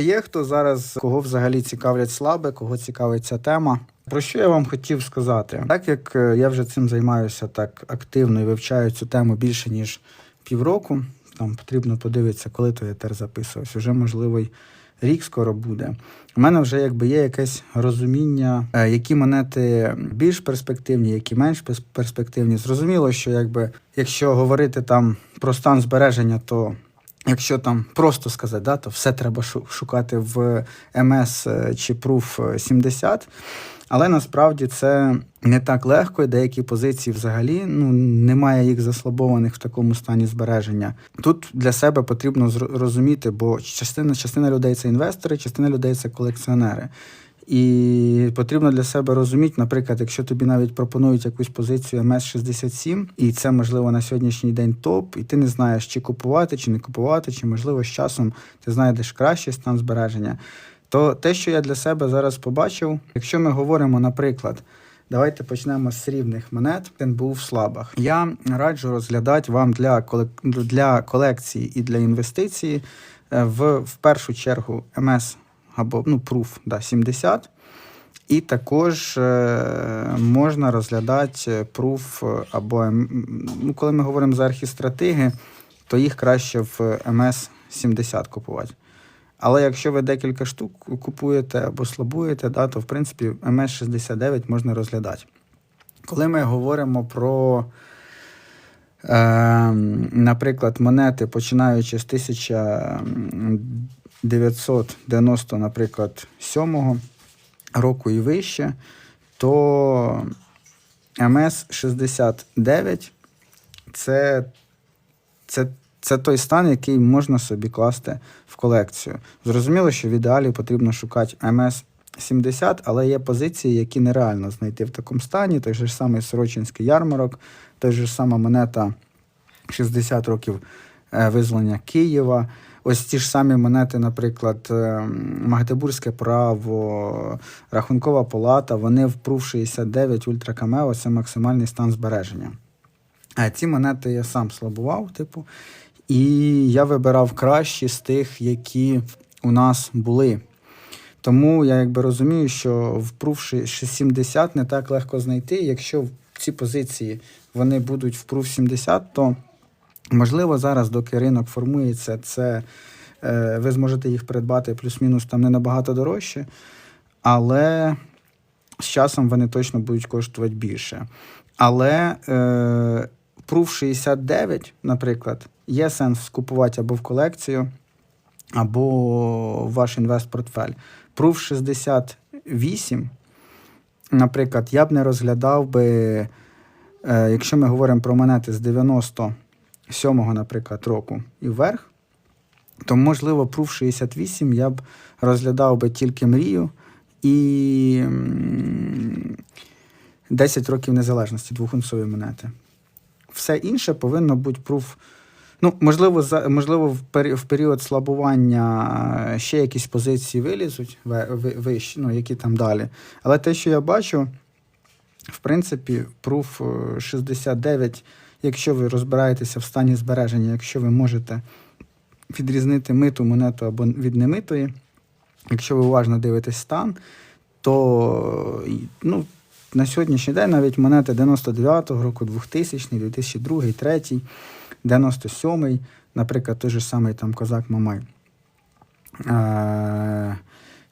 Є хто зараз, кого взагалі цікавлять слабе, кого цікавить ця тема. Про що я вам хотів сказати? Так як е, я вже цим займаюся так активно і вивчаю цю тему більше ніж півроку, там потрібно подивитися, коли то я тер записувався. Вже можливо й рік скоро буде. У мене вже якби є якесь розуміння, е, які монети більш перспективні, які менш перспективні. Зрозуміло, що якби якщо говорити там про стан збереження, то Якщо там просто сказати, да, то все треба шукати в МС е, чи Proof 70. Але насправді це не так легко, і деякі позиції взагалі ну, немає їх заслабованих в такому стані збереження. Тут для себе потрібно розуміти, бо частина, частина людей це інвестори, частина людей це колекціонери. І потрібно для себе розуміти, наприклад, якщо тобі навіть пропонують якусь позицію МС-67, і це можливо на сьогоднішній день топ, і ти не знаєш, чи купувати, чи не купувати, чи можливо з часом ти знайдеш кращий стан збереження. То те, що я для себе зараз побачив, якщо ми говоримо, наприклад, давайте почнемо з рівних монет, він був в слабах. Я раджу розглядати вам для, для колекції і для інвестиції е, в, в першу чергу МС або ну, Proof да, 70. І також е, можна розглядати Proof е, або ем, ну, коли ми говоримо за архістратиги, то їх краще в МС 70 купувати. Але якщо ви декілька штук купуєте або слабуєте, да, то в принципі МС 69 можна розглядати. Коли ми говоримо про, е, наприклад, монети, починаючи з 1990, наприклад, 7 року і вище, то МС 69 це, це, це той стан, який можна собі класти в колекцію. Зрозуміло, що в ідеалі потрібно шукати МС 70, але є позиції, які нереально знайти в такому стані. Той же ж самий Сорочинський ярмарок, той же сама монета 60 років е, визволення Києва. Ось ті ж самі монети, наприклад, е, Магдебурзьке право, Рахункова палата, вони в Proof 69 Ультра Камео, це максимальний стан збереження. А ці монети я сам слабував, типу, і я вибирав кращі з тих, які у нас були. Тому я якби розумію, що в Proof 70 не так легко знайти. Якщо ці позиції вони будуть в Proof 70, то можливо зараз, доки ринок формується, це е, ви зможете їх придбати плюс-мінус там не набагато дорожче, але з часом вони точно будуть коштувати більше. Але е, Proof 69, наприклад, є сенс купувати або в колекцію, або в ваш інвест-портфель. Proof 68, наприклад, я б не розглядав би, е, якщо ми говоримо про монети з 97-го, наприклад, року і вверх, то, можливо, Proof 68 я б розглядав би тільки мрію і 10 років незалежності, двохунцові монети. Все інше повинно бути Proof Ну, можливо, за можливо, в період слабування ще якісь позиції вилізуть ви- ви- вищі, ну, які там далі. Але те, що я бачу, в принципі, е, 69, якщо ви розбираєтеся в стані збереження, якщо ви можете відрізнити миту монету або від немитої, якщо ви уважно дивитесь стан, то ну, на сьогоднішній день навіть монети 99-го року, 2000, 2002, 2003, 97-й, наприклад, той же самий там Козак Мамай. Е-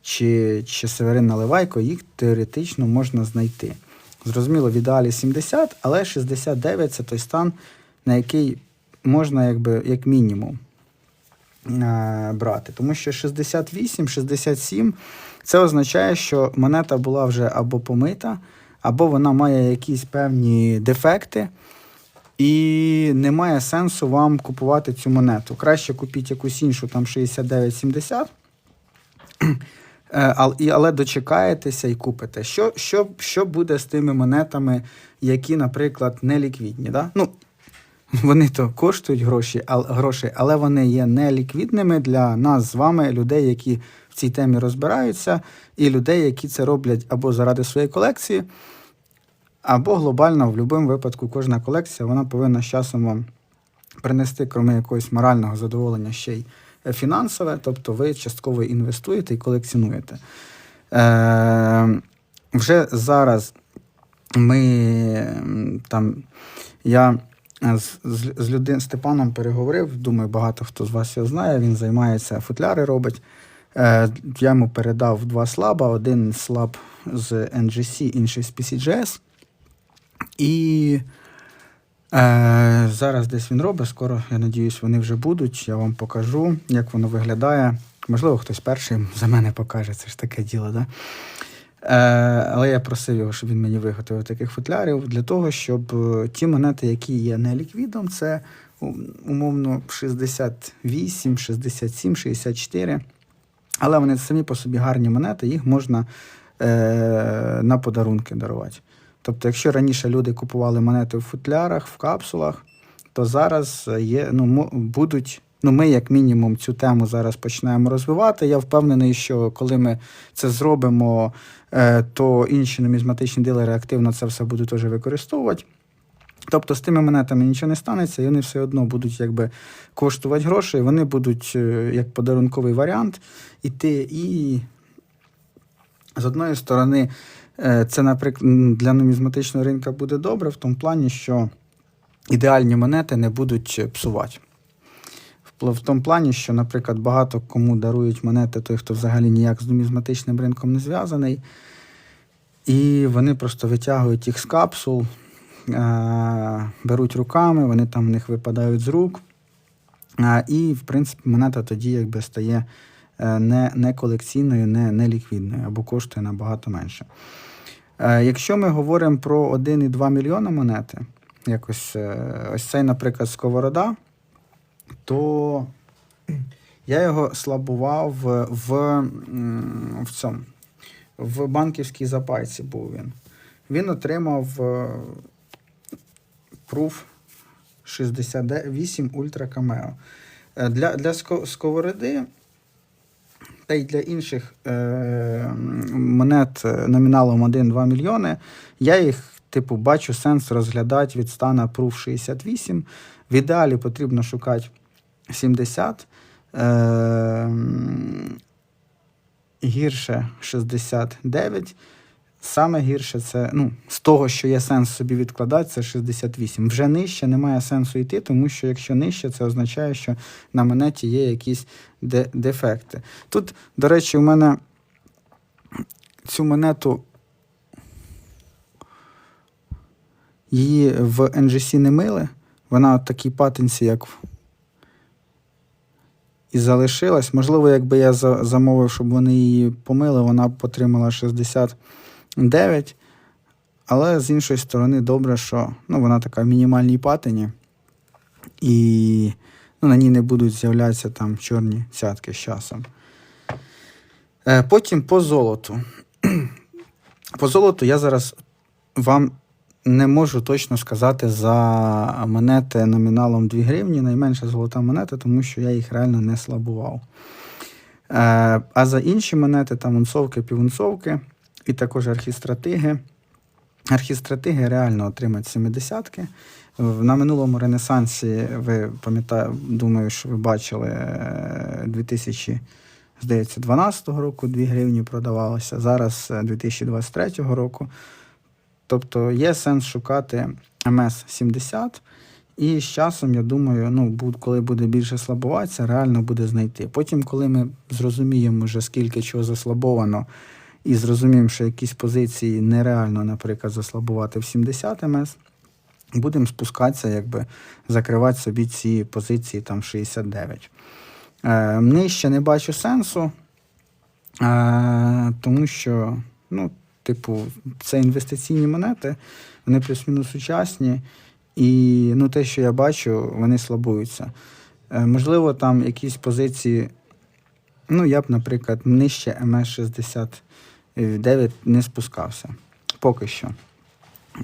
чи, чи Северин Наливайко, їх теоретично можна знайти. Зрозуміло, в ідеалі 70, але 69 це той стан, на який можна, якби, як мінімум, е, брати. Тому що 68, 67 це означає, що монета була вже або помита, або вона має якісь певні дефекти, і немає сенсу вам купувати цю монету. Краще купіть якусь іншу, там 69-70. Е, Але дочекаєтеся і купите. Що, що, що буде з тими монетами, які, наприклад, не ліквідні? Да? Ну, вони то коштують гроші, гроші, але вони є неліквідними для нас з вами, людей, які в цій темі розбираються, і людей, які це роблять або заради своєї колекції, або глобально, в будь-якому випадку, кожна колекція вона повинна з часом вам принести, крім якогось морального задоволення, ще й фінансове, тобто ви частково інвестуєте і колекціонуєте. Е, вже зараз ми там я з, з, з людин Степаном переговорив. Думаю, багато хто з вас його знає. Він займається футляри робить. Е, я йому передав два слаба: один слаб з NGC, інший з PCGS. І е, зараз десь він робить. Скоро, я надіюсь, вони вже будуть. Я вам покажу, як воно виглядає. Можливо, хтось перший за мене покаже. Це ж таке діло, да? Е, але я просив його, щоб він мені виготовив таких футлярів для того, щоб е, ті монети, які є не ліквідом, це умовно 68, 67, 64. Але вони самі по собі гарні монети, їх можна е, на подарунки дарувати. Тобто, якщо раніше люди купували монети в футлярах, в капсулах, то зараз є, ну, будуть. Ну, ми, як мінімум, цю тему зараз починаємо розвивати. Я впевнений, що коли ми це зробимо, е, то інші нумізматичні дилери активно це все будуть теж використовувати. Тобто з тими монетами нічого не станеться, і вони все одно будуть якби коштувати гроші, вони будуть е, як подарунковий варіант іти. І з одної сторони, е, це, наприклад, для нумізматичного ринку буде добре в тому плані, що ідеальні монети не будуть е, псувати. В тому плані, що, наприклад, багато кому дарують монети, той, хто взагалі ніяк з нумізматичним ринком не зв'язаний. І вони просто витягують їх з капсул, е, беруть руками, вони там в них випадають з рук. Е, І, в принципі, монета тоді якби стає е, не, не колекційною, не, не ліквідною або коштує набагато менше. Е, Якщо ми говоримо про 1,2 мільйона монети, якось е, ось цей, наприклад, сковорода, то я його слабував в, в цьому. В банківській запайці був він. Він отримав е, пруф 68 Ультра Камео. Е, Для, для сковороди та й для інших е, монет номіналом 1-2 мільйони, я їх, типу, бачу сенс розглядати від стана Proof 68. В ідеалі потрібно шукати 70. Е, гірше 69. Саме гірше це ну, з того, що є сенс собі відкладати, це 68. Вже нижче немає сенсу йти, тому що якщо нижче, це означає, що на монеті є якісь де- дефекти. Тут, до речі, у мене цю монету її в NGC не мили. Вона от такій патинці, як і залишилась. Можливо, якби я замовив, щоб вони її помили, вона б отримала 69. Але з іншої сторони, добре, що ну, вона така в мінімальній патині. І ну, на ній не будуть з'являтися там чорні цятки з часом. Е, потім по золоту. по золоту я зараз вам не можу точно сказати за монети номіналом 2 гривні, найменша золота монета, тому що я їх реально не слабував. Е, а за інші монети, там унцовки, півунцовки і також архістратиги. Архістратиги реально отримають 70-ки. На минулому Ренесансі, ви пам'ятаю, думаю, що ви бачили е, 2000, здається, 12 року 2 гривні продавалося, зараз е, 2023 року. Тобто є сенс шукати МС-70, і з часом, я думаю, ну, коли буде більше слабуватися, реально буде знайти. Потім, коли ми зрозуміємо, вже скільки чого заслабовано, і зрозуміємо, що якісь позиції нереально, наприклад, заслабувати в 70 МС, будемо спускатися, якби закривати собі ці позиції там 69. Е, нижче не бачу сенсу, е, тому що, ну, типу, це інвестиційні монети, вони плюс-мінус сучасні, і ну, те, що я бачу, вони слабуються. Е, можливо, там якісь позиції, ну, я б, наприклад, нижче МС-69 не спускався. Поки що.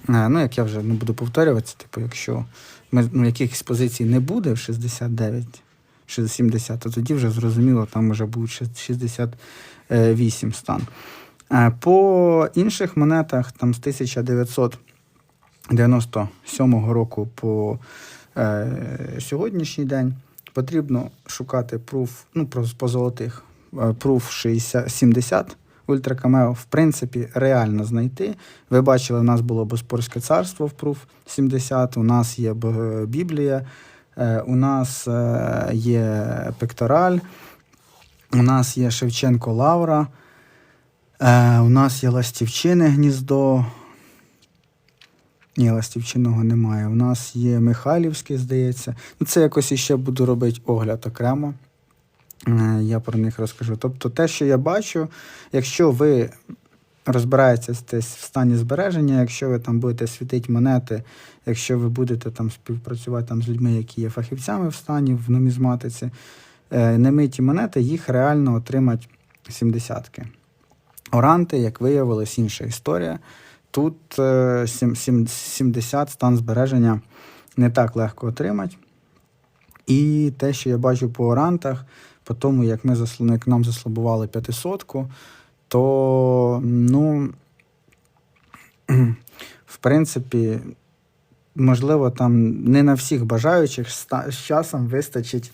Е, Ну, як я вже не буду повторюватися, типу, якщо ми, ну, якихось позицій не буде в 69, 70, то тоді вже зрозуміло, там вже буде 68 стан. Е, По інших монетах, там з 1997 року по е, сьогоднішній день, потрібно шукати proof, ну, по золотих, е, proof 60, 70 Ультра Камео, в принципі, реально знайти. Ви бачили, у нас було Боспорське царство в Proof 70, у нас є Біблія, е, у нас е, є Пектораль, у нас є Шевченко Лавра, е, у нас є Ластівчине гніздо. Ні, Ластівчиного немає. У нас є Михайлівське, здається. Ну, це якось іще буду робити огляд окремо. Е, Я про них розкажу. Тобто, те, що я бачу, якщо ви розбираєтесь десь в стані збереження, якщо ви там будете світити монети, якщо ви будете там співпрацювати там з людьми, які є фахівцями в стані в нумізматиці, е, немиті монети, їх реально отримати 70-ки. Оранти, як виявилось, інша історія. Тут е, сім- сім- 70 стан збереження не так легко отримати. І те, що я бачу по орантах, по тому, як ми як нам заслабували 500-ку, то ну, в принципі, можливо, там не на всіх бажаючих з часом вистачить.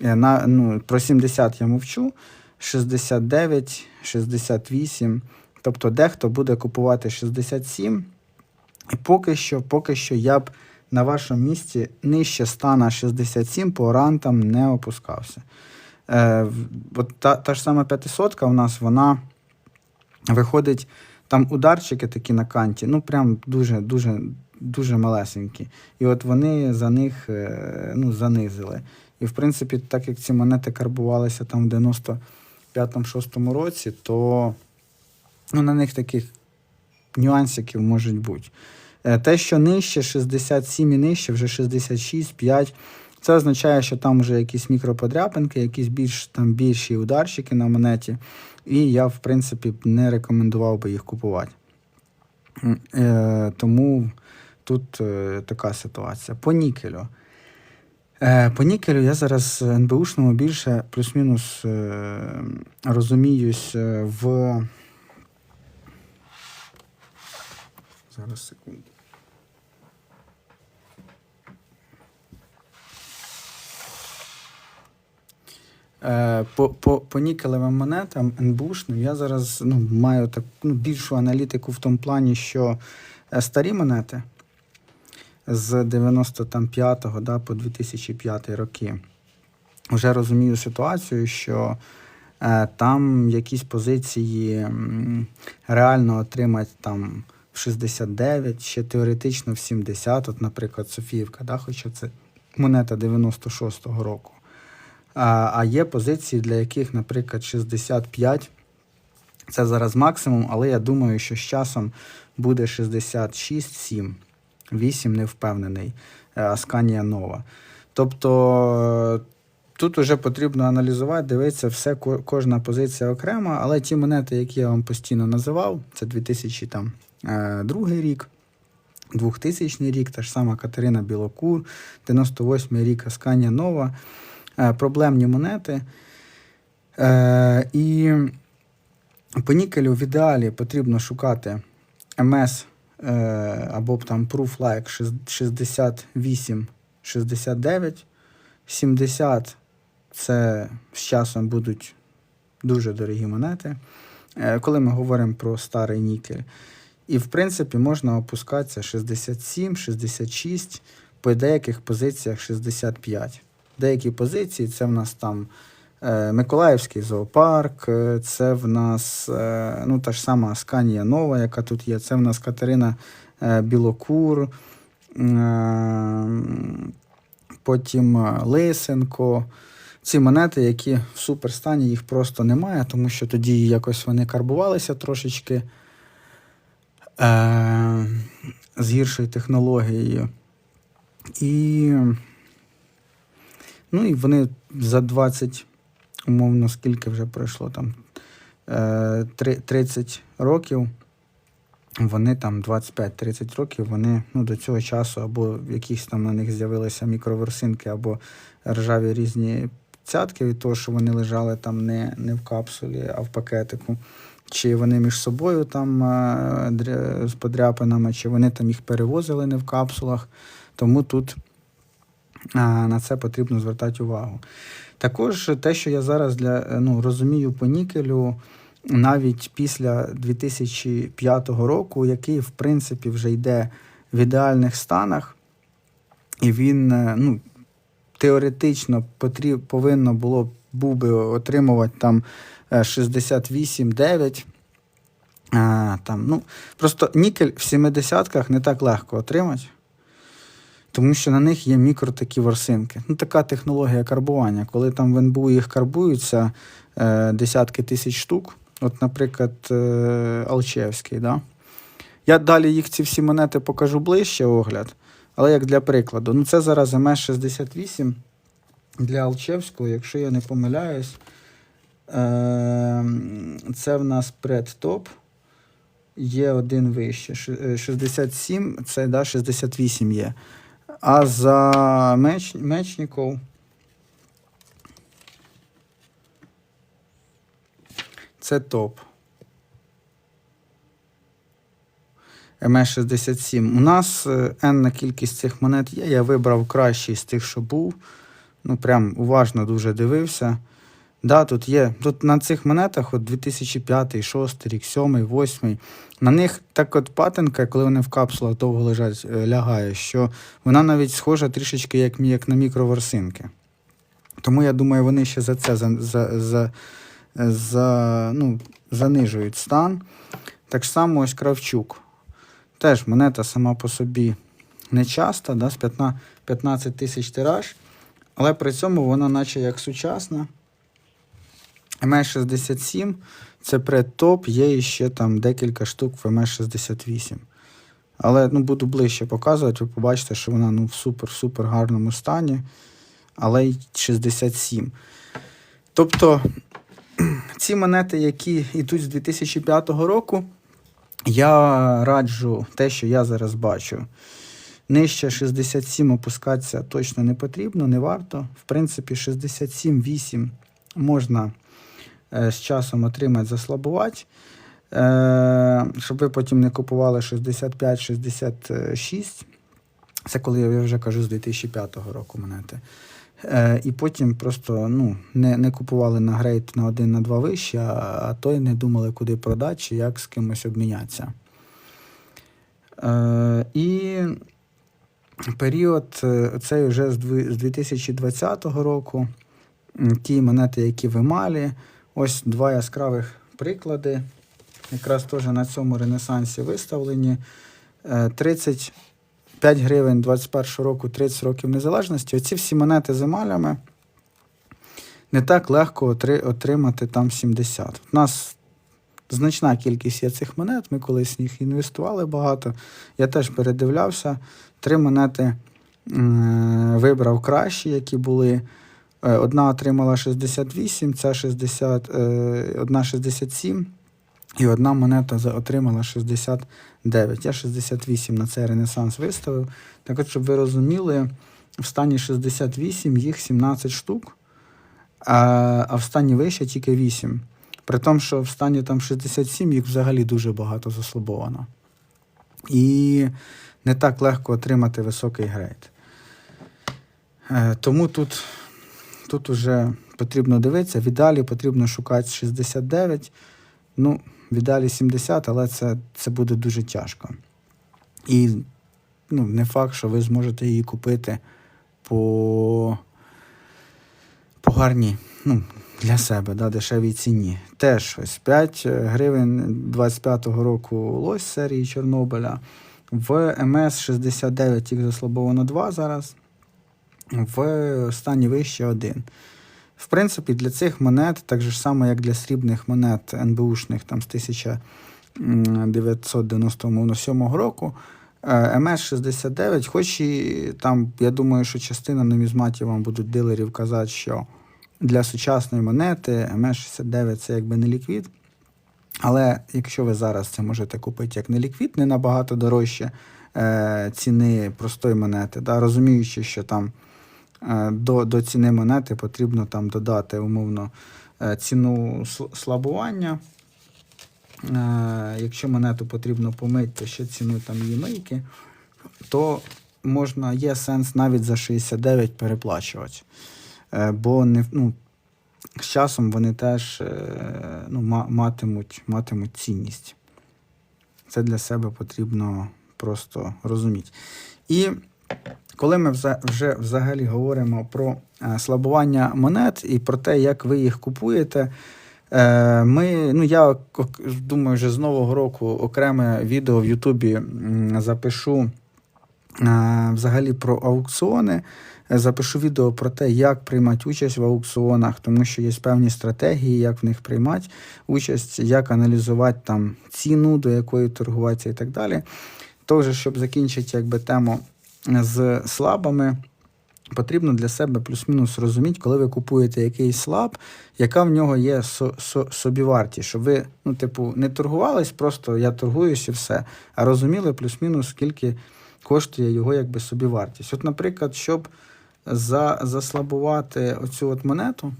е, На, ну, про 70 я мовчу, 69, 68. Тобто дехто буде купувати 67. І поки що, поки що я б на вашому місці нижче стана 67 по орантам не опускався. Е, от та, та ж сама 500 у нас, вона виходить, там ударчики такі на канті, ну прям дуже, дуже, дуже малесенькі. І от вони за них е, ну, занизили. І в принципі, так як ці монети карбувалися там в 95-6 році, то ну, на них таких нюансиків можуть бути. Е, Те, що нижче, 67 і нижче, вже 66, 5, це означає, що там вже якісь мікроподряпинки, якісь більш там більші ударчики на монеті. І я, в принципі, не рекомендував би їх купувати. Е, тому тут е, така ситуація. По нікелю. Е, по нікелю я зараз НБУшному більше плюс-мінус е, розуміюсь е, в. Зараз секунду. По, по, по нікелевим монетам НБУшним я зараз ну, маю так, ну, більшу аналітику в тому плані, що е, старі монети з 95-го да, по 2005 роки. Вже розумію ситуацію, що е, там якісь позиції реально отримати там в 69, ще теоретично в 70, от, наприклад, Софіївка, да, хоча це монета 96-го року. А, є позиції, для яких, наприклад, 65 це зараз максимум, але я думаю, що з часом буде 66-7. 8 не впевнений. е, Асканія нова. Тобто е, тут вже потрібно аналізувати, дивитися, все, кожна позиція окрема, але ті монети, які я вам постійно називав, це 2002 рік. 2000 рік, та ж сама Катерина Білокур, 98 рік Асканія Нова, е, проблемні монети. Е, і по нікелю в ідеалі потрібно шукати МС е, або там Proof Like 68, 69, 70 це з часом будуть дуже дорогі монети. Е, коли ми говоримо про старий нікель. І, в принципі, можна опускатися 67, 66, по деяких позиціях 65. Деякі позиції це в нас там е, Миколаївський зоопарк, е, це в нас е, ну, та ж сама Асканія Нова, яка тут є, це в нас Катерина Білокур, потім Лисенко. Ці монети, які в суперстані, їх просто немає, тому що тоді якось вони карбувалися трошечки е, з гіршою технологією. І, ну, і вони за 20, умовно, скільки вже пройшло там е, 30 років. Вони там 25-30 років, вони ну, до цього часу або якісь там на них з'явилися мікроверсинки, або ржаві різні цятки від того, що вони лежали там не, не в капсулі, а в пакетику. Чи вони між собою там е, з подряпинами, чи вони там їх перевозили не в капсулах. Тому тут На це потрібно звертати увагу. Також те, що я зараз для, е, ну, розумію по нікелю, навіть після 2005 року, який, в принципі, вже йде в ідеальних станах, і він е, ну, теоретично потріб, повинно було був би отримувати там е, 68-9. А, там, ну, просто нікель в 70-ках не так легко отримати, тому що на них є мікро такі ворсинки. Ну, така технологія карбування. Коли там в НБУ їх карбуються е, десятки тисяч штук, от, наприклад, е, Алчевський, да? я далі їх ці всі монети покажу ближче огляд, але як для прикладу. Ну, це зараз МС-68 для Алчевського, якщо я не помиляюсь, е, це в нас предтоп. Є один вище. Е, 67, це да, 68 є. А за меч, мечников це топ. МС-67. У нас енна кількість цих монет є. Я вибрав кращий з тих, що був. Ну, прям уважно дуже дивився. Да, тут є. Тут на цих монетах от 2005, 2006 рік, 7, 8. На них так от патинка, коли вони в капсулах довго лежать, е, лягає, що вона навіть схожа трішечки як, як на мікроворсинки. Тому я думаю, вони ще за це за, за, за, за, ну, занижують стан. Так само ось Кравчук. Теж монета сама по собі не часто, да, з 15 15 тисяч тираж, але при цьому вона наче як сучасна. МС-67 це предтоп, є ще там декілька штук в МС-68. Але ну, буду ближче показувати, ви побачите, що вона ну, в супер-супер гарному стані, але й 67. Тобто ці монети, які йдуть з 2005 року, я раджу те, що я зараз бачу. Нижче 67 опускатися точно не потрібно, не варто. В принципі, 67-8 можна з часом отримати, заслабувати. Е, щоб ви потім не купували 65-66. Це коли я вже кажу з 2005 року монети. Е, і потім просто ну, не, не купували на грейд на один, на два вище, а, а то й не думали, куди продати чи як з кимось обмінятися. Е, і період е, цей вже з 2020 року. Ті монети, які в емалі. Ось два яскравих приклади. Якраз теж на цьому ренесансі виставлені. Е, 35 гривень 21 року, 30 років незалежності. Оці всі монети з емалями не так легко отримати там 70. У нас значна кількість є цих монет. Ми колись в них інвестували багато. Я теж передивлявся. Три монети вибрав кращі, які були. Е, Одна отримала 68, ця 60, е, одна 67, і одна монета отримала 69. Я 68 на цей ренесанс виставив. Так от, щоб ви розуміли, в стані 68 їх 17 штук, а, в стані вище тільки 8. При тому, що в стані там 67 їх взагалі дуже багато заслабовано. І не так легко отримати високий грейд. Е, Тому тут, тут вже потрібно дивитися. В ідеалі потрібно шукати 69. Ну, в ідеалі 70, але це, це буде дуже тяжко. І ну, не факт, що ви зможете її купити по, по гарній, ну, для себе, да, дешевій ціні. Теж ось 5 гривень 25-го року лось серії Чорнобиля. В МС-69 їх заслабовано 2 зараз, в стані вище 1. В принципі, для цих монет, так же само, як для срібних монет НБУшних там, з 1997 року, е, МС-69, хоч і там, я думаю, що частина нумізматів вам будуть дилерів казати, що для сучасної монети МС-69 це якби не ліквід. Але якщо ви зараз це можете купити як не ліквід, не набагато дорожче е, ціни простої монети, да, розуміючи, що там до, до ціни монети потрібно там додати умовно е, ціну слабування. Е, якщо монету потрібно помити, то ще ціну там її то можна, є сенс навіть за 69 переплачувати. Е, бо не, ну, з часом вони теж е, ну, матимуть, матимуть цінність. Це для себе потрібно просто розуміти. І коли ми вже взагалі говоримо про е, слабування монет і про те, як ви їх купуєте, е, ми, ну, я думаю, вже з нового року окреме відео в Ютубі запишу е, взагалі про аукціони. Запишу відео про те, як приймати участь в аукціонах, тому що є певні стратегії, як в них приймати участь, як аналізувати там ціну, до якої торгуватися і так далі. Тож, щоб закінчити якби, тему з слабами, потрібно для себе плюс-мінус розуміти, коли ви купуєте якийсь слаб, яка в нього є со- со- собівартість, щоб ви, ну, типу, не торгувались, просто я торгуюсь і все, а розуміли плюс-мінус, скільки коштує його якби собівартість. От, наприклад, щоб за, заслабувати оцю от монету,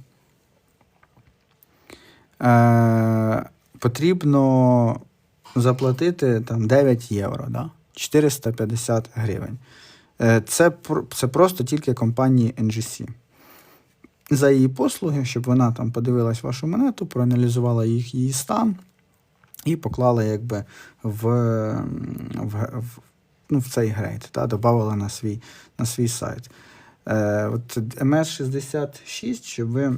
е, потрібно заплатити там 9 євро, да? 450 гривень. Е, Це, це просто тільки компанії NGC. За її послуги, щоб вона там подивилась вашу монету, проаналізувала їх її стан і поклала якби в, в, в, ну, в цей грейд, та, додавала на свій, на свій сайт. Е, от MS66, щоб ви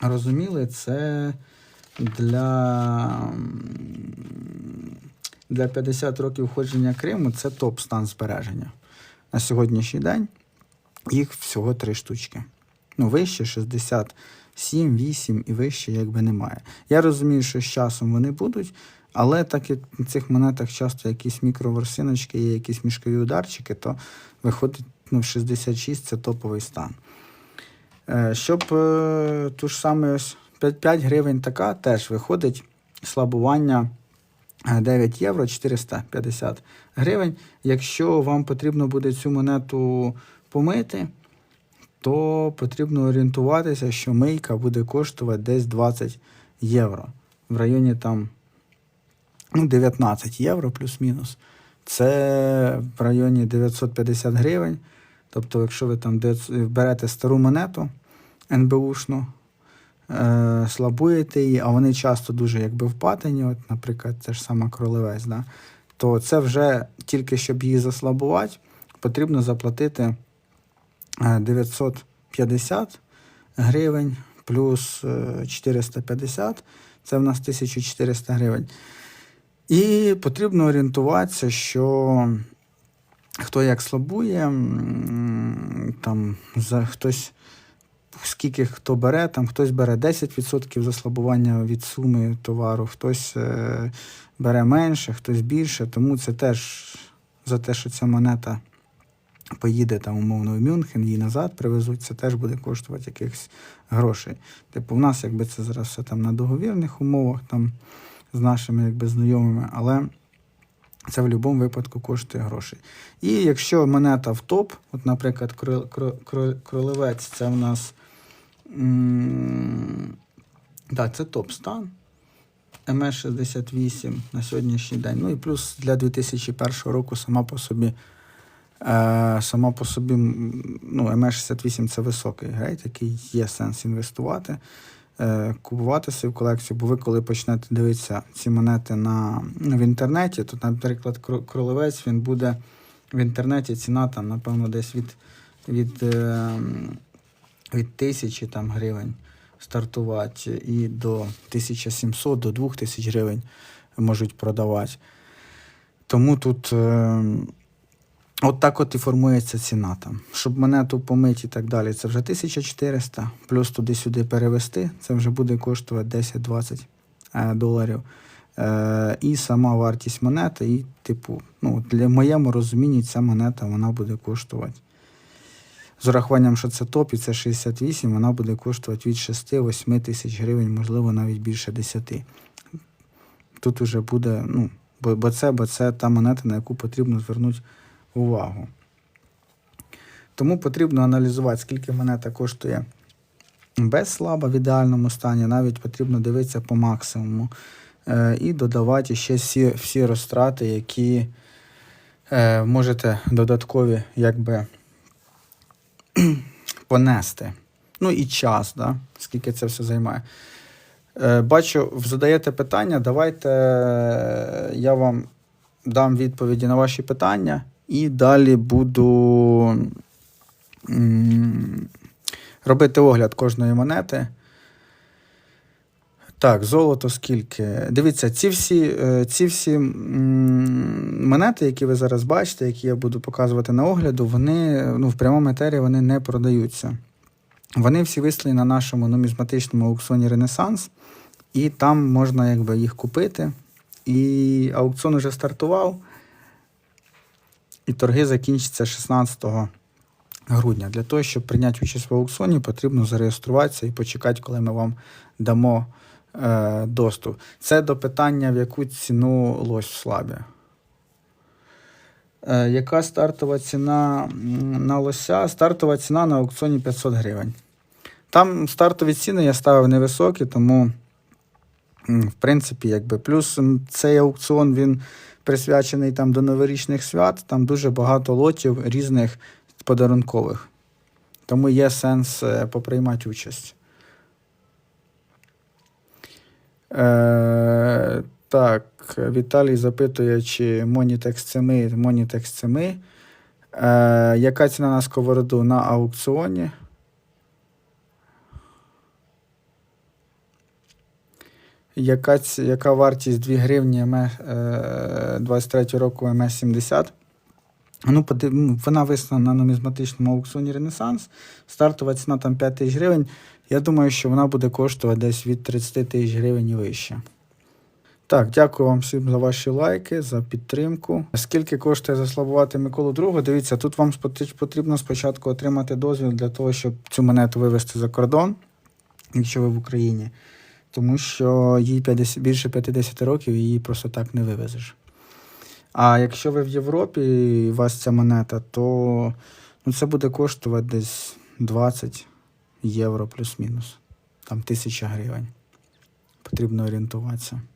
розуміли, це для, для 50 років входження Криму це топ стан збереження. На сьогоднішній день їх всього три штучки. Ну, вище 67, 8 і вище якби немає. Я розумію, що з часом вони будуть, але так як на цих монетах часто якісь мікроворсиночки, є якісь мішкові ударчики, то виходить ну, 66 це топовий стан. Е, Щоб е, ту ж саме 5, 5 гривень така теж виходить слабування е, 9 євро 450 гривень. Якщо вам потрібно буде цю монету помити, то потрібно орієнтуватися, що мийка буде коштувати десь 20 євро. В районі там ну, 19 євро плюс-мінус. Це в районі 950 гривень. Тобто, якщо ви там берете стару монету НБУшну, е, слабуєте її, а вони часто дуже якби впатані, от, наприклад, це ж сама кролевець, да? То це вже тільки щоб її заслабувати, потрібно заплатити е, 950 гривень плюс е, 450, це в нас 1400 гривень. І потрібно орієнтуватися, що хто як слабує, там за хтось, скільки хто бере, там хтось бере 10% заслабування від суми товару, хтось е, бере менше, хтось більше. Тому це теж за те, що ця монета поїде там умовно в Мюнхен, її назад привезуть, це теж буде коштувати якихось грошей. Типу, в нас якби це зараз все там на договірних умовах, там з нашими якби знайомими, але це в будь-якому випадку коштує грошей. І якщо монета в топ, от, наприклад, крол- кро- кро- кролевець, це в нас. Так, це топ стан. МС-68 на сьогоднішній день. Ну і плюс для 2001 року сама по собі. Е, сама по собі, ну, МС-68 це високий грейд, який є сенс інвестувати, е, купувати свою колекцію, бо ви коли почнете дивитися ці монети на, в інтернеті, то, наприклад, кролевець він буде в інтернеті ціна там, напевно, десь від, від, е, від тисячі там, гривень стартувати і до 1700, до 2000 гривень можуть продавати. Тому тут. Е, От так от і формується ціна там. Щоб монету помити і так далі, це вже 1400, плюс туди-сюди перевести, це вже буде коштувати 10-20 е, доларів. Е, і сама вартість монети, і, типу, ну, для моєму розумінні ця монета вона буде коштувати. З урахуванням, що це топ і це 68, вона буде коштувати від 6-8 тисяч гривень, можливо, навіть більше 10. Тут уже буде, ну, бо, бо, це, бо це та монета, на яку потрібно звернути увагу. Тому потрібно аналізувати, скільки монета коштує без слаба в ідеальному стані, навіть потрібно дивитися по максимуму. Е, і додавати ще всі, всі розтрати, які е, можете додаткові якби понести. Ну і час, да? скільки це все займає. Е, бачу, задаєте питання. Давайте е, я вам дам відповіді на ваші питання і далі буду робити огляд кожної монети. Так, золото скільки. Дивіться, ці всі, е, ці всі монети, які ви зараз бачите, які я буду показувати на огляду, вони ну, в прямому етері вони не продаються. Вони всі вислані на нашому нумізматичному аукціоні Ренесанс, і там можна якби, їх купити. І аукціон вже стартував, і торги закінчаться 16 грудня. Для того, щоб прийняти участь в аукціоні, потрібно зареєструватися і почекати, коли ми вам дамо е, доступ. Це до питання, в яку ціну лось в слабі. Е, яка стартова ціна на лося? Стартова ціна на аукціоні 500 гривень. Там стартові ціни я ставив невисокі, тому, в принципі, якби плюс цей аукціон він присвячений там до новорічних свят, там дуже багато лотів різних подарункових. Тому є сенс е, поприймати участь. Е, так, Віталій запитує, чи Monitex це ми, Monitex це ми. Е, яка ціна на сковороду на аукціоні? Яка, яка вартість 2 гривні МС, е, 23 року МС-70? Ну, вона виснована на нумізматичному аукціоні Ренесанс. Стартова ціна там 5 тисяч гривень. Я думаю, що вона буде коштувати десь від 30 тисяч гривень і вище. Так, дякую вам всім за ваші лайки, за підтримку. Скільки коштує заслабувати Миколу II? Дивіться, тут вам потрібно спочатку отримати дозвіл для того, щоб цю монету вивезти за кордон, якщо ви в Україні. Тому що їй 50, більше 50 років її просто так не вивезеш. А якщо ви в Європі і у вас ця монета, то ну, це буде коштувати десь 20 євро плюс-мінус. Там тисяча гривень. Потрібно орієнтуватися.